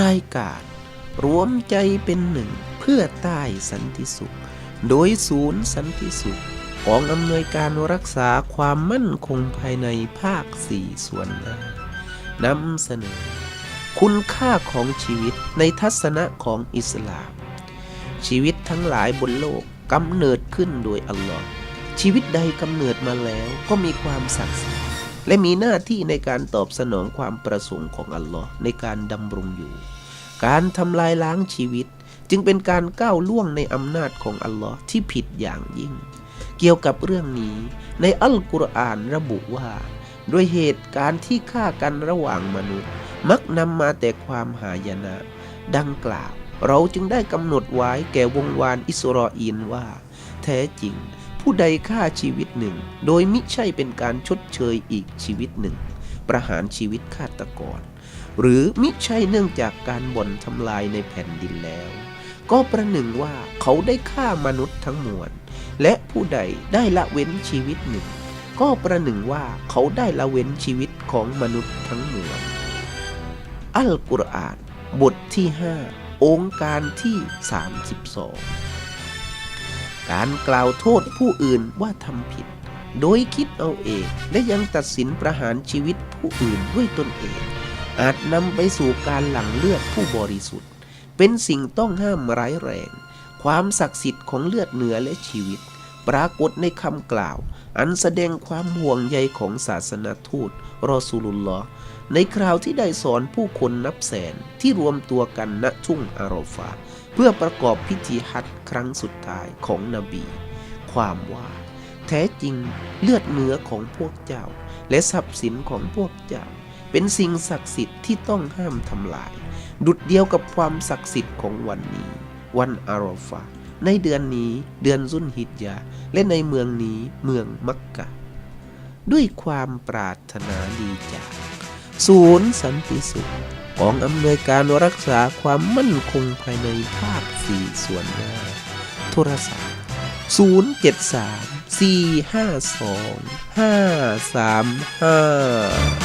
รายการรวมใจเป็นหนึ่งเพื่อใต้สันติสุข โดยศูนย์สันติสุขกองอำนวยการรักษาความมั่นคงภายในภาคสี่ส่วนหน้านำเสนอ คุณค่าของชีวิตในทัศนะของอิสลาม ชีวิตทั้งหลายบนโลกกำเนิดขึ้นโดยอัลลอฮ์ชีวิตใดกำเนิดมาแล้วก็มีความศักดิ์สิทธิ์ และมีหน้าที่ในการตอบสนองความประสงค์ของอัลลอฮ์ในการดำรงอยู่ การทำลายล้างชีวิต จึงเป็นการก้าวล่วงในอำนาจของอัลลอฮ์ที่ผิดอย่างยิ่ง เกี่ยวกับเรื่องนี้ ในอัลกุรอานระบุว่า ด้วยเหตุการณ์ที่ฆ่ากันระหว่างมนุษย์ มักนำมาแต่ความหายนะ ดังกล่าว เราจึงได้กำหนดไว้แก่วงวานอิสราเอลว่า แท้จริง ผู้ใดฆ่าชีวิตหนึ่ง โดยมิใช่เป็นการชดเชยอีกชีวิตหนึ่ง ประหารชีวิตฆาตกร หรือมิใช่เนื่องจากการบ่อนทำลายในแผ่นดินแล้ว ก็ประหนึ่งว่าเขาได้ฆ่ามนุษย์ทั้งมวล และผู้ใดได้ละเว้นชีวิตหนึ่ง ก็ประหนึ่งว่าเขาได้ละเว้นชีวิตของมนุษย์ทั้งมวล อัลกุรอานบทที่ 5 องค์การที่ 32 การกล่าวโทษผู้อื่นว่าทำผิด โดยคิดเอาเองและยังตัดสินประหารชีวิตผู้อื่นด้วยตนเอง อาจนำไปสู่การหลั่งเลือดผู้บริสุทธิ์ เป็นสิ่งต้องห้ามร้ายแรง ความศักดิ์สิทธิ์ของเลือดเนื้อและชีวิต ปรากฏในคำกล่าว อันแสดงความห่วงใยของศาสนทูตรอสูลุลลอฮ์ในคราวที่ได้สอนผู้คนนับแสนที่รวมตัวกันณทุ่งอารอฟา เพื่อประกอบพิธีฮัจครั้งสุดท้ายของนบี ความว่า แท้จริงเลือดเนื้อของพวกเจ้า และทรัพย์สินของพวกเจ้า เป็นสิ่งศักดิ์สิทธิ์ที่ต้องห้ามทำลาย ดุดเดียวกับความศักดิ์สิทธิ์ของวันนี้ วันอารอฟา ในเดือนนี้เดือนซุนฮิจญาและในเมืองนี้เมืองมักกะ ด้วยความปรารถนาดีจาก ศูนย์สันติสุขกองอำนวยการรักษาความมั่นคงภายในภาคสี่ส่วนหน้า โทรศัพท์ 073 452 535